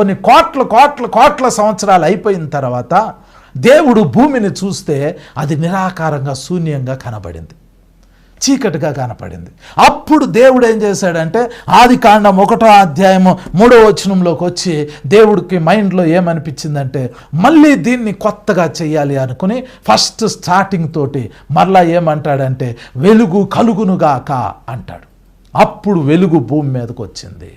కొన్ని కోట్ల కోట్ల కోట్ల సంవత్సరాలు అయిపోయిన తర్వాత దేవుడు భూమిని చూస్తే అది నిరాకారంగా శూన్యంగా కనబడింది. చీకటిగా కనపడింది. అప్పుడు దేవుడు ఏం చేశాడంటే ఆది కాండం ఒకటో అధ్యాయము మూడో వచనంలోకి వచ్చి దేవుడికి మైండ్లో ఏమనిపించిందంటే మళ్ళీ దీన్ని కొత్తగా చేయాలి అనుకుని ఫస్ట్ స్టార్టింగ్ తోటి మరలా ఏమంటాడంటే వెలుగు కలుగునుగాక అంటాడు. అప్పుడు వెలుగు భూమి మీదకి వచ్చింది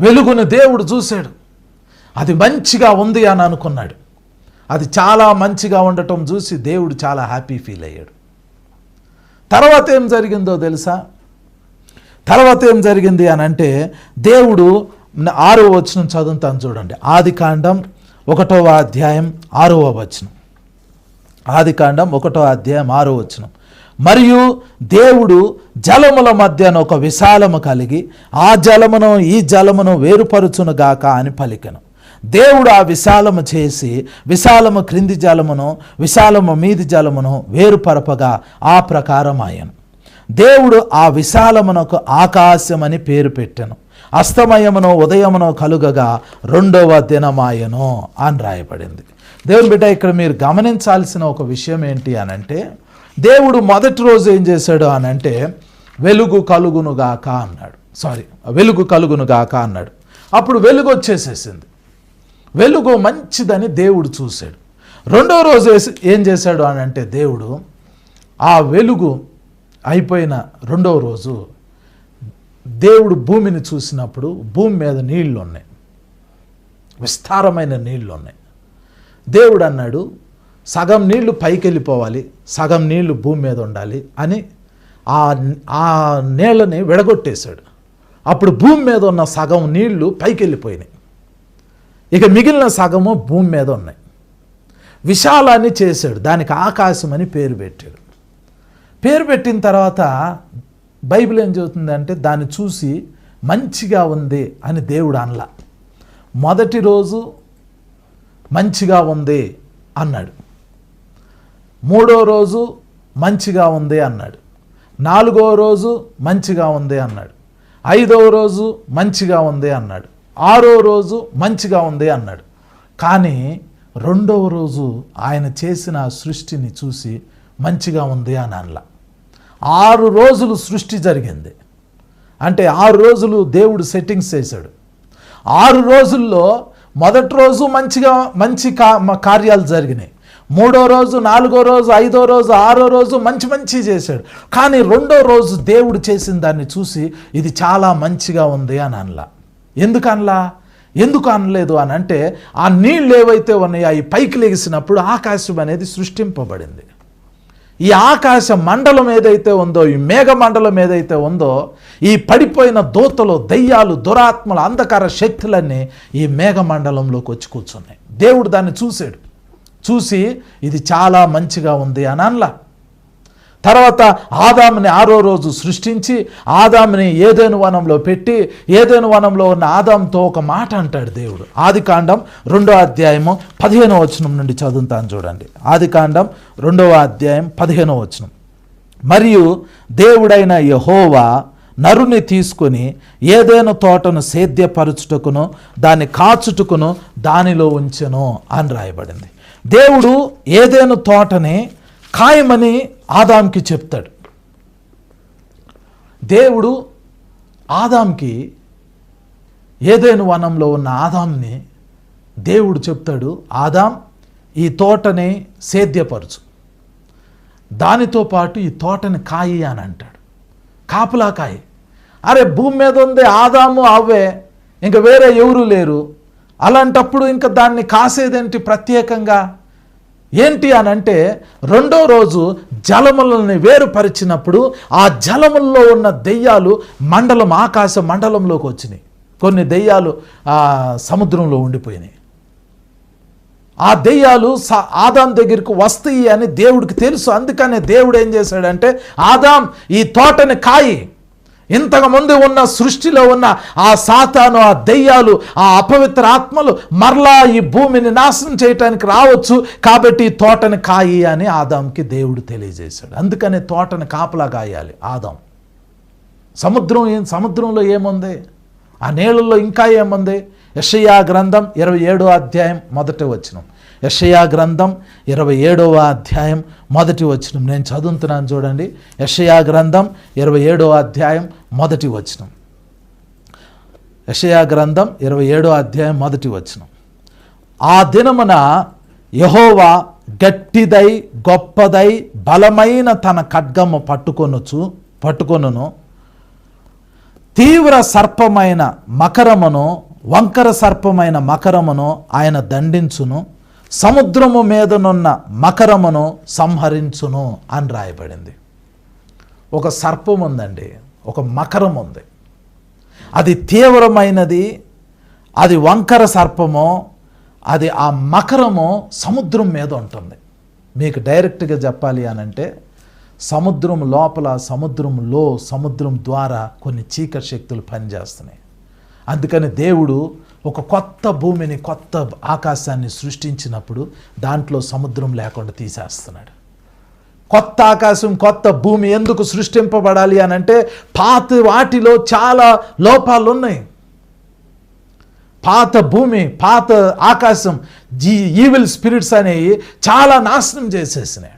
వెలుగును దేవుడు చూశాడు. అది మంచిగా ఉంది అని అనుకున్నాడు. అది చాలా మంచిగా ఉండటం చూసి దేవుడు చాలా హ్యాపీ ఫీల్ అయ్యాడు. తర్వాత ఏం జరిగిందో తెలుసా? తర్వాత ఏం జరిగింది అని అంటే దేవుడు ఆరో వచనం చదువుతాను చూడండి. ఆది కాండం ఒకటవ అధ్యాయం ఆరవ వచనం. ఆది కాండం ఒకటో అధ్యాయం ఆరో వచనం. మరియు దేవుడు జలముల మధ్యన ఒక విశాలము కలిగి ఆ జలమును ఈ జలమును వేరుపరుచునుగాక అని పలికెను. దేవుడు ఆ విశాలము చేసి విశాలము క్రింది జలమును విశాలము మీది జలమును వేరుపరపగా ఆ ప్రకారం ఆయను. దేవుడు ఆ విశాలమునకు ఆకాశమని పేరు పెట్టెను. అస్తమయమును ఉదయమును కలుగగా రెండవ దినమాయను అని రాయబడింది. దేవుని బిడ్డ ఇక్కడ మీరు గమనించాల్సిన ఒక విషయం ఏంటి అనంటే దేవుడు మొదటి రోజు ఏం చేశాడు అనంటే వెలుగు కలుగునుగాక అన్నాడు. సారీ వెలుగు కలుగునుగాక అన్నాడు. అప్పుడు వెలుగు వచ్చేసేసింది. వెలుగు మంచిదని దేవుడు చూశాడు. రెండో రోజు వేసి- ఏం చేశాడు అని అంటే దేవుడు ఆ వెలుగు అయిపోయిన రెండవ రోజు దేవుడు భూమిని చూసినప్పుడు భూమి మీద నీళ్ళు ఉన్నాయి విస్తారమైన నీళ్ళు ఉన్నాయి దేవుడు అన్నాడు సగం నీళ్ళు పైకి వెళ్ళిపోవాలి సగం నీళ్ళు భూమి మీద ఉండాలి అని ఆ ఆ నీళ్ళని విడగొట్టేశాడు. అప్పుడు భూమి మీద ఉన్న సగం నీళ్ళు పైకి వెళ్ళిపోయినాయి ఇక మిగిలిన సగము భూమి మీద ఉన్నాయి. విశాలాన్ని చేశాడు దానికి ఆకాశం అని పేరు పెట్టాడు. పేరు పెట్టిన తర్వాత బైబిల్ ఏం చెబుతుందంటే దాన్ని చూసి మంచిగా ఉంది అని దేవుడు అనలా. మొదటి రోజు మంచిగా ఉంది అన్నాడు. మూడో రోజు మంచిగా ఉంది అన్నాడు. నాలుగో రోజు మంచిగా ఉంది అన్నాడు. ఐదవ రోజు మంచిగా ఉంది అన్నాడు. ఆరో రోజు మంచిగా ఉంది అన్నాడు. కానీ రెండవ రోజు ఆయన చేసిన సృష్టిని చూసి మంచిగా ఉంది అని అనలా. ఆరు రోజులు సృష్టి జరిగింది. అంటే ఆరు రోజులు దేవుడు సెట్టింగ్స్ చేశాడు. ఆరు రోజుల్లో మొదటి రోజు మంచిగా మంచి కా మ- కార్యాలు జరిగినాయి. మూడో రోజు నాలుగో రోజు ఐదో రోజు ఆరో రోజు మంచి మంచి చేశాడు. కానీ రెండో రోజు దేవుడు చేసిన దాన్ని చూసి ఇది చాలా మంచిగా ఉంది అని అనలా. ఎందుకు అనలా? ఎందుకు అనలేదు అని అంటే ఆ నీళ్ళు ఏవైతే ఉన్నాయో అవి పైకి లెగిసినప్పుడు ఆకాశం అనేది సృష్టింపబడింది. ఈ ఆకాశ మండలం ఏదైతే ఉందో ఈ మేఘ మండలం ఏదైతే ఉందో ఈ పడిపోయిన దూతలు దయ్యాలు దురాత్మలు అంధకార శక్తులన్నీ ఈ మేఘ మండలంలోకి వచ్చి కూర్చున్నాయి. దేవుడు దాన్ని చూశాడు. చూసి ఇది చాలా మంచిగా ఉంది అని అనలా. తర్వాత ఆదాముని ఆరో రోజు సృష్టించి ఆదాముని ఏదేను వనంలో పెట్టి ఏదేను వనంలో ఉన్న ఆదాంతో ఒక మాట అంటాడు దేవుడు. ఆది కాండం రెండో అధ్యాయము పదిహేనో వచనం నుండి చదువుతాను చూడండి. ఆది కాండం రెండవ అధ్యాయం పదిహేనో వచనం. మరియు దేవుడైన యహోవా నరుని తీసుకొని ఏదేను తోటను సేద్యపరచుటకును దాన్ని కాచుటకును దానిలో ఉంచెను అని రాయబడింది. దేవుడు ఏదేను తోటని ఖాయమని ఆదాంకి చెప్తాడు. దేవుడు ఆదాంకి ఏదైనా వనంలో ఉన్న ఆదాంని దేవుడు చెప్తాడు ఆదాం ఈ తోటని సేద్యపరచు. దానితో పాటు ఈ తోటని కాయి అని అంటాడు. కాపులా కాయి. అరే భూమి మీద ఉంది ఆదాము అవే. ఇంకా వేరే ఎవరు లేరు. అలాంటప్పుడు ఇంకా దాన్ని కాసేదేంటి ప్రత్యేకంగా? ఏంటి అని అంటే రెండో రోజు జలములని వేరుపరిచినప్పుడు ఆ జలముల్లో ఉన్న దెయ్యాలు మండలం ఆకాశ మండలంలోకి వచ్చినాయి. కొన్ని దెయ్యాలు ఆ, సముద్రంలో ఉండిపోయినాయి. ఆ దెయ్యాలు స- ఆదాం దగ్గరికి వస్తాయి అని దేవుడికి తెలుసు. అందుకనే దేవుడు ఏం చేశాడంటే ఆదాం ఈ తోటని కాయి ఇంతకుముందు ఉన్న సృష్టిలో ఉన్న ఆ సాతాను ఆ దెయ్యాలు ఆ అపవిత్ర ఆత్మలు మరలా ఈ భూమిని నాశనం చేయటానికి రావచ్చు. కాబట్టి ఈ తోటని కాయి అని ఆదాంకి దేవుడు తెలియజేశాడు. అందుకనే తోటని కాపలా కాయాలి ఆదాం. సముద్రం ఏం సముద్రంలో ఏముంది? ఆ నీళ్ళల్లో ఇంకా ఏముంది? యషయా గ్రంథం ఇరవై ఏడో అధ్యాయం మొదట వచ్చినాం యషయా గ్రంథం ఇరవై ఏడవ అధ్యాయం మొదటి వచనం. నేను చదువుతున్నాను చూడండి. యషయా గ్రంథం ఇరవై ఏడవ అధ్యాయం మొదటి వచనం. యషయా గ్రంథం ఇరవై ఏడో అధ్యాయం మొదటి వచనం. ఆ దినమున యహోవా గట్టిదై గొప్పదై బలమైన తన ఖడ్గము పట్టుకొనుచు పట్టుకొనును. తీవ్ర సర్పమైన మకరమును వంకర సర్పమైన మకరమును ఆయన దండించును. సముద్రము మీదనున్న మకరమును సంహరించును అని రాయబడింది. ఒక సర్పం ఉందండి ఒక మకరం ఉంది అది తీవ్రమైనది అది వంకర సర్పము అది ఆ మకరము సముద్రం మీద ఉంటుంది. మీకు డైరెక్ట్గా చెప్పాలి అని అంటే సముద్రం లోపల సముద్రంలో సముద్రం ద్వారా కొన్ని చీకటి శక్తులు పనిచేస్తున్నాయి. అందుకని దేవుడు ఒక కొత్త భూమిని కొత్త ఆకాశాన్ని సృష్టించినప్పుడు దాంట్లో సముద్రం లేకుండా తీసేస్తున్నాడు. కొత్త ఆకాశం కొత్త భూమి ఎందుకు సృష్టింపబడాలి అని అంటే పాత వాటిలో చాలా లోపాలు ఉన్నాయి. పాత భూమి పాత ఆకాశం జీ ఈవిల్ స్పిరిట్స్ అనేవి చాలా నాశనం చేసేసినాయి.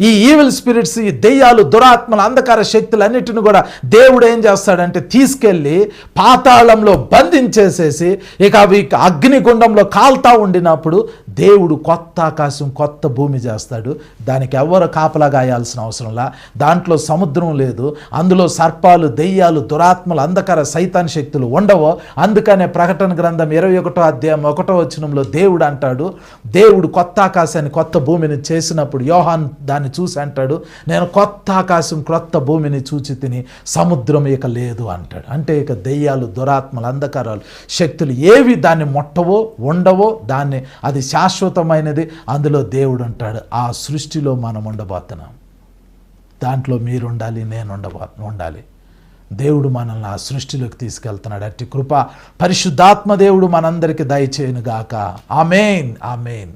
ఈ ఈవిల్ స్పిరిట్స్ ఈ దెయ్యాలు దురాత్మల అంధకార శక్తులన్నిటిని కూడా దేవుడు ఏం చేస్తాడంటే తీసుకెళ్ళి పాతాళంలో బంధించేసేసి ఇక అవి అగ్నిగుండంలో కాల్తా ఉండినప్పుడు దేవుడు కొత్త ఆకాశం కొత్త భూమి చేస్తాడు. దానికి ఎవరు కాపలా గాయాల్సిన అవసరంలా దాంట్లో సముద్రం లేదు. అందులో సర్పాలు దెయ్యాలు దురాత్మలు అంధకార సైతాన్ శక్తులు ఉండవో. అందుకనే ప్రకటన గ్రంథం ఇరవై ఒకటో అధ్యాయం ఒకటో వచనంలో దేవుడు అంటాడు దేవుడు కొత్త ఆకాశాన్ని కొత్త భూమిని చేసినప్పుడు యోహాన్ దాన్ని చూసి అంటాడు నేను కొత్త ఆకాశం క్రొత్త భూమిని చూచి తిని సముద్రం ఇక లేదు అంటాడు. అంటే ఇక దెయ్యాలు దురాత్మలు అంధకారాలు శక్తులు ఏవి దాన్ని ముట్టవో ఉండవో దాన్ని అది శాశ్వతమైనది. అందులో దేవుడు ఉంటాడు ఆ సృష్టిలో మనం ఉండబోతున్నాం. దాంట్లో మీరు ఉండాలి నేను ఉండబో ఉండాలి. దేవుడు మనల్ని ఆ సృష్టిలోకి తీసుకెళ్తున్నాడు. అట్టి కృప పరిశుద్ధాత్మ దేవుడు మనందరికీ దయచేయునుగాక. Amen amen.